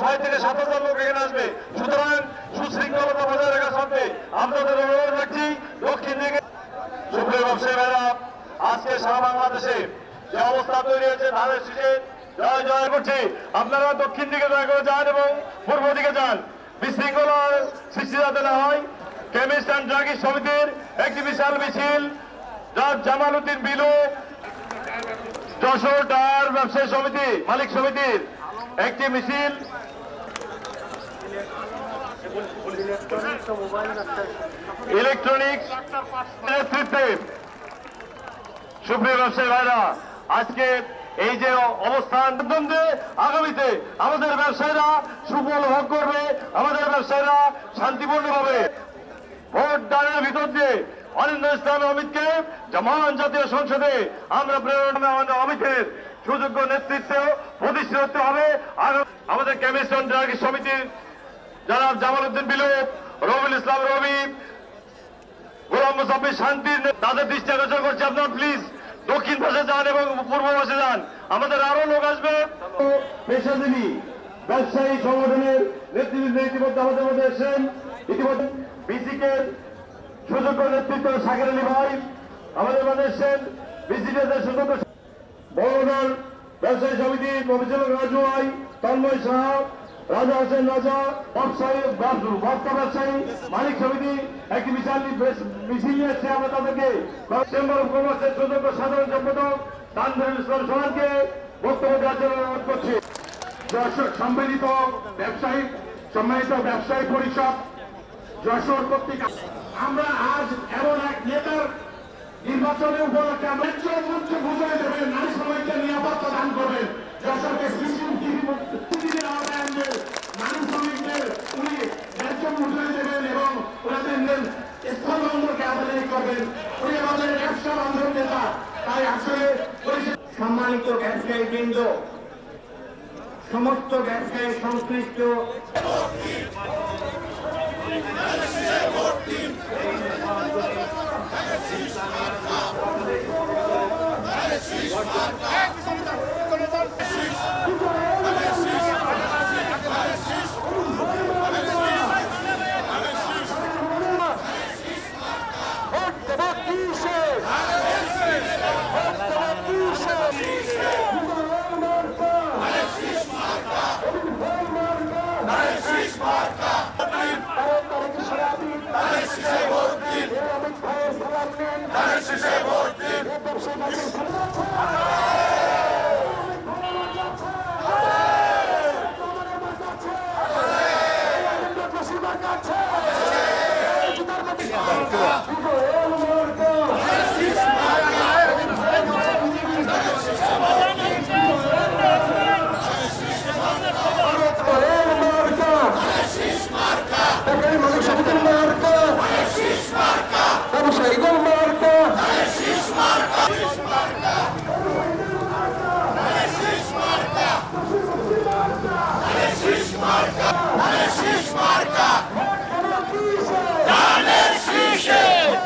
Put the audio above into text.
ছয় থেকে সাত হাজার লোক এখানে আসবে সুতরাং সুশৃঙ্খলতা বজায় রাখা সত্ত্বে আপনাদের অনুরোধ রাখছি। দক্ষিণ দিকে সুপ্রিয় ব্যবসায়ী আজকে সারা বাংলাদেশে যে অবস্থা তৈরি হয়েছে ধানের শীষে জয় জয় করছি আপনারা দক্ষিণ দিকে জয় করে যান এবং পূর্ব দিকে যান। বিশৃঙ্খলার সৃষ্টি যাতে না হয়, কেমিস্ট অ্যান্ড ড্রাগিস্ট সমিতির একটি বিশাল মিছিল, যার জামাল উদ্দিন বিলু, যশোর টায়ার ব্যবসায়ী সমিতি, মালিক সমিতির একটি মিছিল। ইলেকট্রনিক্স নেতৃত্বে সুপ্রিয় ব্যবসায়ী ভাইরা, আজকে এই যে অবস্থান আগামীতে আমাদের ব্যবসায়ীরা সুফল ভোগ করবে, আমাদের ব্যবসায়ীরা শান্তিপূর্ণভাবে ভোট দানের ভিতর দিয়ে অনিন্দ ইসলাম অমিতকে জামান জাতীয় সংসদে আমরা প্রেরণা অমিতের সুযোগ্য নেতৃত্বে প্রতিষ্ঠিত হতে হবে। আর আমাদের কেমিস্টন ড্রাগি সমিতির যারা জামাল উদ্দিন বিলুপ, রবিউল ইসলাম রবি, গোলাম মুসাফির তাদের দৃষ্টি আকর্ষণ করছে আপনার প্লিজ দক্ষিণ পাশে যান এবং পূর্ব পাশে যান। আমাদের আরও লোক আসবে। পেশাজীবী, ব্যবসায়ী সংগঠনের নেতৃবৃন্দ ইতিমধ্যে আমাদের মধ্যে এসেছেন। ইতিমধ্যে বিসিকে সুযোগ্য নেতৃত্ব সাকির আলী ভাই আমাদের মধ্যে এসেছেন। বিসিকে সুযোগ্য বড়দল ব্যবসায়ী সমিতি মফিজুল রাজু ভাই, তন্ময় সাহা রাজা হোসেন রাজা ব্যবসায়ী বস্তা ব্যবসায়ী মালিক সমিতি, একটি বিশাল বেশ- মিছিল নিয়ে এসছে আমরা তাদেরকে। চেম্বার অফ কমার্সের সুযোগ্য সাধারণ সম্পাদক তানভীর ইসলাম বক্তব্য দেওয়ার জন্য অনুরোধ করছি। যশোর সম্মিলিত ব্যবসায়ী সম্মিলিত ব্যবসায়ী পরিষদ, যশোর কর্তৃক আমরা আজ এমন এক নেতার নির্বাচনে উপলক্ষে আমরা মঞ্চ বুঝাই দেবেন সম্মানিত ব্যবসায়ী বৃন্দ সমস্ত ব্যবসায়ী সংশ্লিষ্ট ব্যবসায়ী